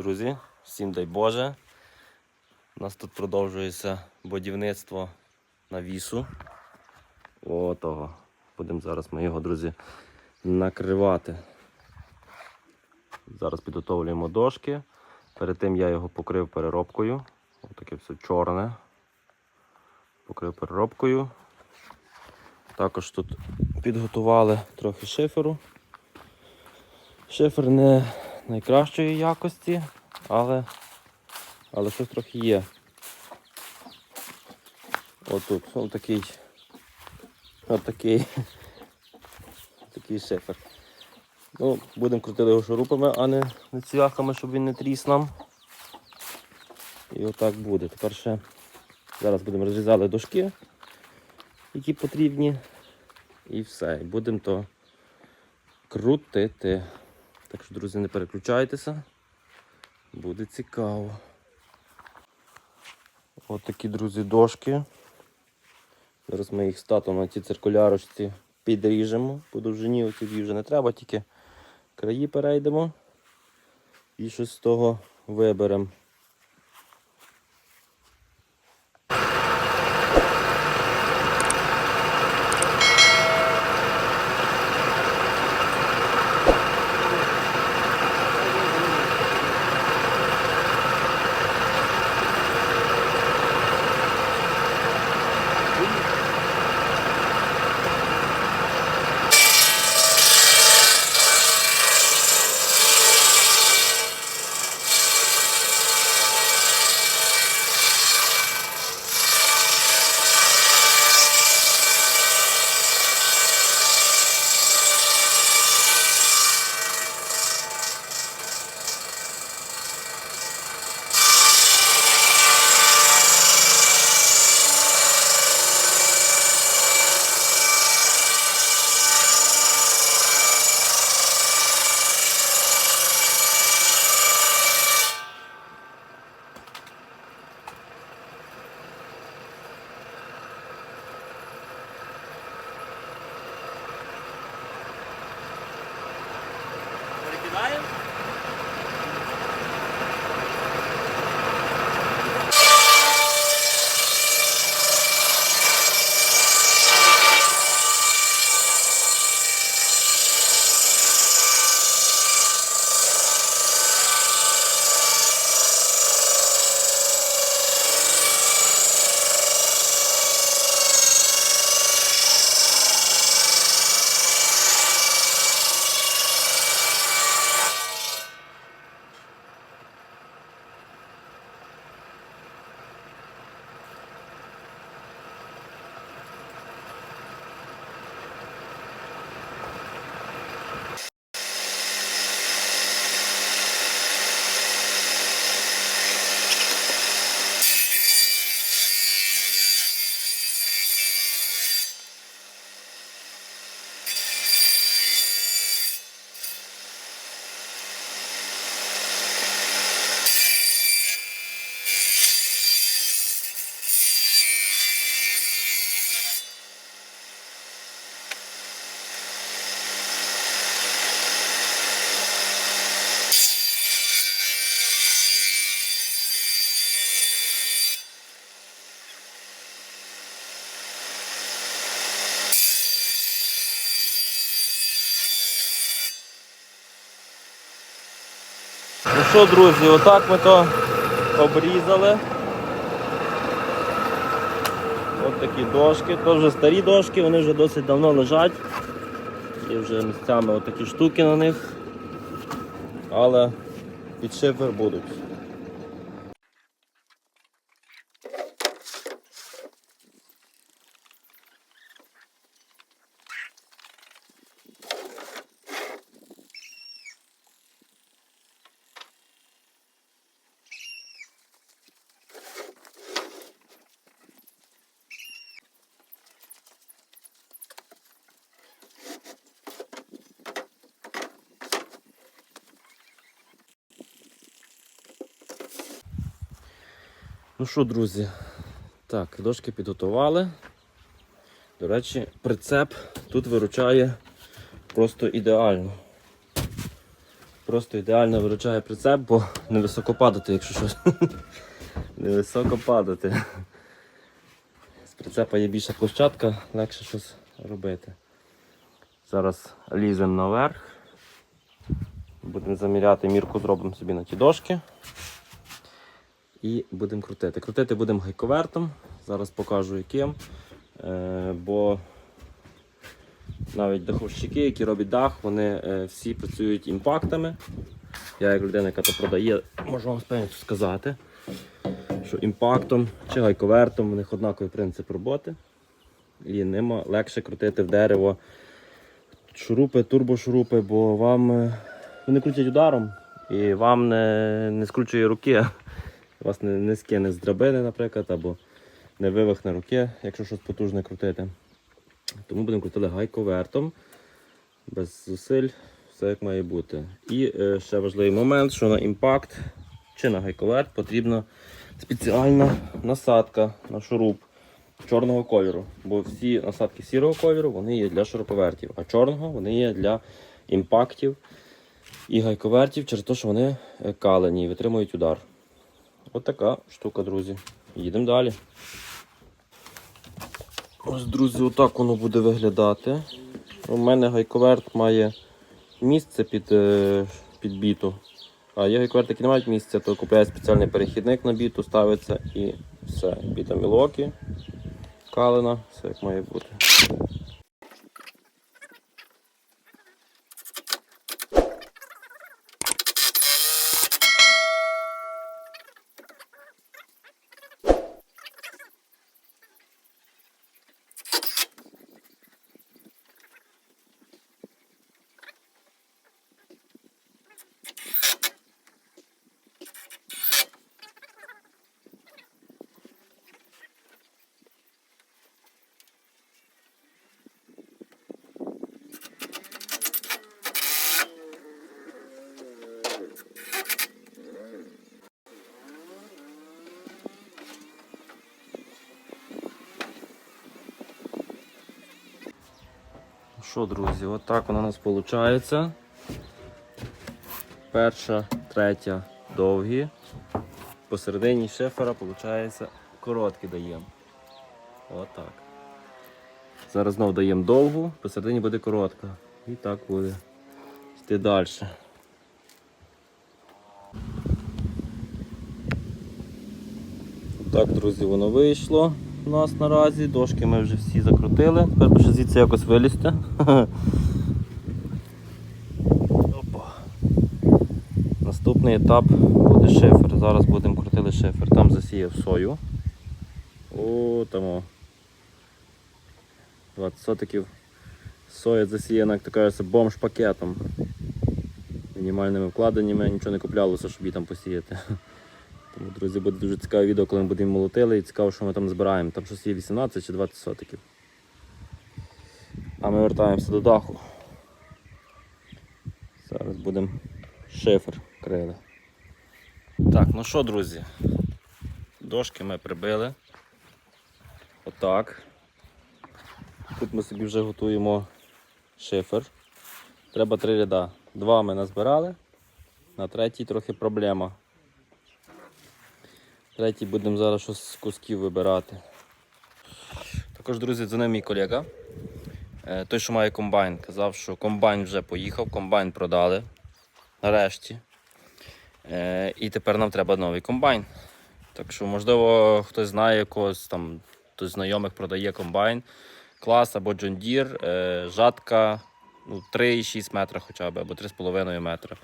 Друзі, всім дай Боже. У нас тут продовжується будівництво навісу. Отого. Будемо зараз ми його, друзі, накривати. Зараз підготовлюємо дошки. Перед тим я його покрив переробкою. Ось таке все чорне. Покрив переробкою. Також тут підготували трохи шиферу. Шифер не найкращої якості, але, але щось трохи є. Отут, ось такий, ось такий, шифер. Ну, будемо крутити його шурупами, а не, цвяхами, щоб він не тріс нам. І отак буде. Тепер ще зараз будемо розрізати дошки, які потрібні. І все. Будемо то крутити. Так що, друзі, не переключайтеся. Буде цікаво. От такі, друзі, дошки. Зараз ми їх статом на цій циркулярочці підріжемо. По довжині оці вже не треба, тільки краї перейдемо і щось з того виберемо. Що, друзі, отак ми то обрізали. Ось такі дошки. То вже старі дошки, вони вже досить давно лежать. І вже місцями отакі штуки на них. Але під шифер будуть. Ну що, друзі, так, дошки підготували. До речі, прицеп тут виручає просто ідеально. просто ідеально виручає прицеп, бо не високо падати, якщо щось. не високо падати. З прицепа є більша площадка, легше щось робити. Зараз ліземо наверх. Будемо заміряти мірку, зробимо собі на ті дошки. І будемо крутити. Крутити будемо гайковертом. Зараз покажу яким. Е, бо навіть даховщики, які роблять дах, вони е, всі працюють імпактами. Я як людина, яка то продає, можу вам спевнено сказати, що імпактом чи гайковертом у них однаковий принцип роботи. І ними легше крутити в дерево шурупи, турбошурупи, бо вам е, вони крутять ударом і вам не, не скручує руки. Вас не, не скине з драбини, наприклад, або не вивихне руки, якщо щось потужне крутити. Тому будемо крутити гайковертом, без зусиль, все як має бути. І е, ще важливий момент, що на імпакт чи на гайковерт потрібна спеціальна насадка на шуруп чорного кольору. Бо всі насадки сірого кольору вони є для шуруповертів, а чорного вони є для імпактів і гайковертів через те, що вони е, калені і витримують удар. От така штука, друзі. Їдемо далі. Ось, друзі, отак воно буде виглядати. У мене гайковерт має місце під, е, під біту. А є гайковерти, які не мають місця, то купляє спеціальний перехідник на біту, ставиться і все. Біта мілокі, калина, все як має бути. Що, друзі, отак воно у нас виходить. Перша, третя довгі. Посередині шифера, виходить, короткі даємо. Отак. Зараз знову даємо довгу, посередині буде коротка. І так буде. Йти далі. Так, друзі, воно вийшло у нас наразі. Дошки ми вже всі закрутили. Тепер ще звідси якось вилізти. Наступний етап буде шифер. Зараз будемо крутити шифер. Там засіяв сою. О, там. о. 20 сотиків. Соя засіяна, як то кажеться, бомж-пакетом. Мінімальними вкладеннями, нічого не куплялося, щоб її там посіяти. Тому, друзі, буде дуже цікаве відео, коли ми будемо молотили і цікаво, що ми там збираємо. Там щось є 18 чи 20 сотиків. А ми вертаємося до даху. Зараз будемо шифер крили. Так, ну що, друзі, дошки ми прибили. Отак. Тут ми собі вже готуємо шифер. Треба три ряда. Два ми назбирали, на третій трохи проблема. Третій будемо зараз щось з кусків вибирати. Також, друзі, дзвонив мій колега. Е, Той, що має комбайн, казав, що комбайн вже поїхав, комбайн продали. Нарешті. Е, І тепер нам треба новий комбайн. Так що, можливо, хтось знає когось там, хтось знайомих продає комбайн. Клас або Deere, е, жатка ну, 3,6 метра хоча б, або 3,5 метра.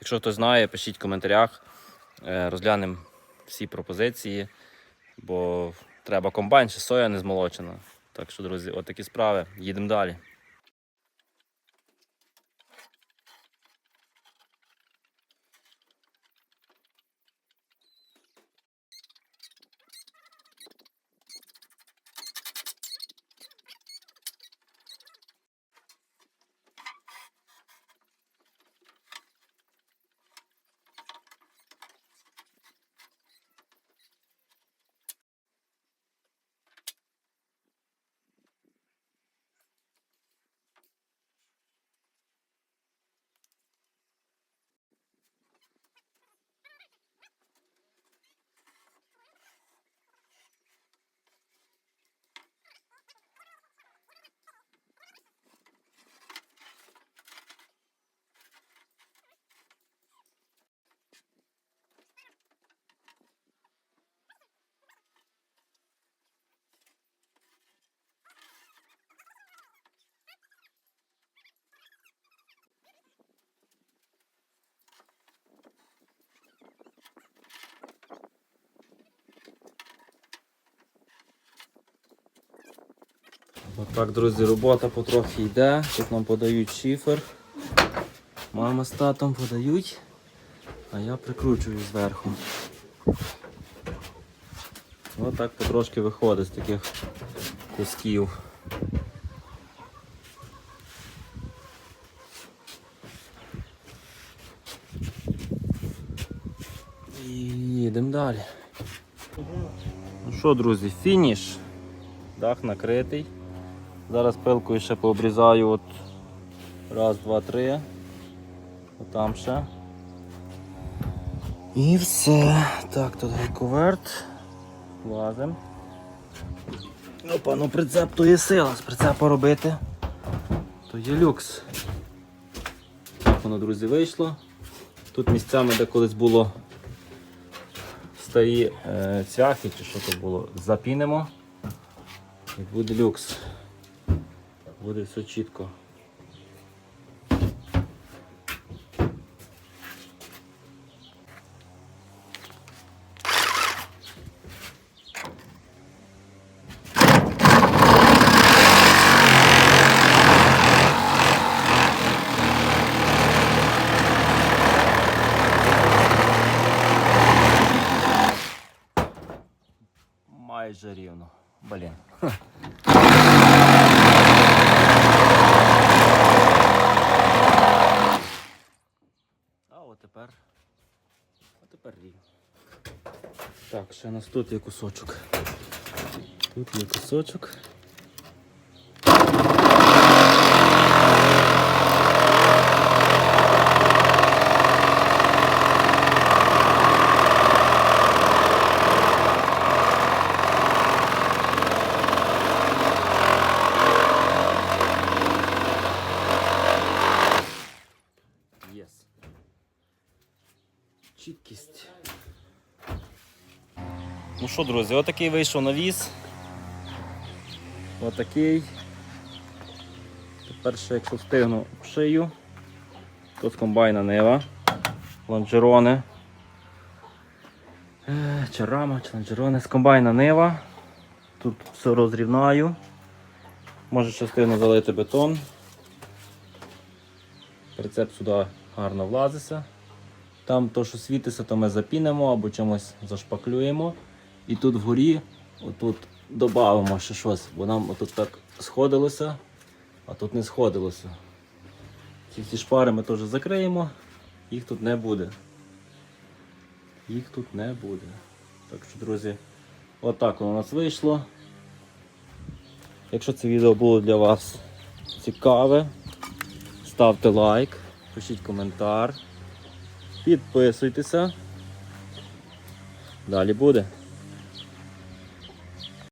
Якщо хтось знає, пишіть в коментарях, розглянемо всі пропозиції, бо треба комбайн, ще соя не змолочена. Так що, друзі, отакі справи. Їдемо далі. Отак, друзі, робота потрохи йде. Тут нам подають шифер. Мама з татом подають, а я прикручую зверху. Отак потрошки виходить з таких кусків. І їдемо далі. Ну що, друзі, фініш. Дах накритий. Зараз пилкою ще пообрізаю от раз, два, три. Отам ще. І все. Так, тут гайковерт. Лазим. Опа, ну прицеп то є сила, з прицепа робити. То є люкс. Так воно, друзі, вийшло. Тут місцями, де колись було старі е, цвяхи чи що то було, запінимо. І буде люкс. Буде все чітко. Майже рівно. Блін. А от тепер. А тепер рівно. Так, ще у нас тут є кусочок. Тут є кусочок. Що, друзі, отакий вийшов навіс. Отакий. Тепер ще, якщо встигну шию, з комбайна Нева. Лонжерони. Е, Чи рама, чи лонжерони. З комбайна Нива. Тут все розрівнаю. Може частину залити бетон. Прицеп сюди гарно влазиться. Там то, що світиться, то ми запінимо або чимось зашпаклюємо. І тут вгорі отут додамо ще щось, бо нам отут так сходилося, а тут не сходилося. Ці всі шпари ми теж закриємо, їх тут не буде. Їх тут не буде. Так що, друзі, отак воно у нас вийшло. Якщо це відео було для вас цікаве, ставте лайк, пишіть коментар, підписуйтеся. Далі буде.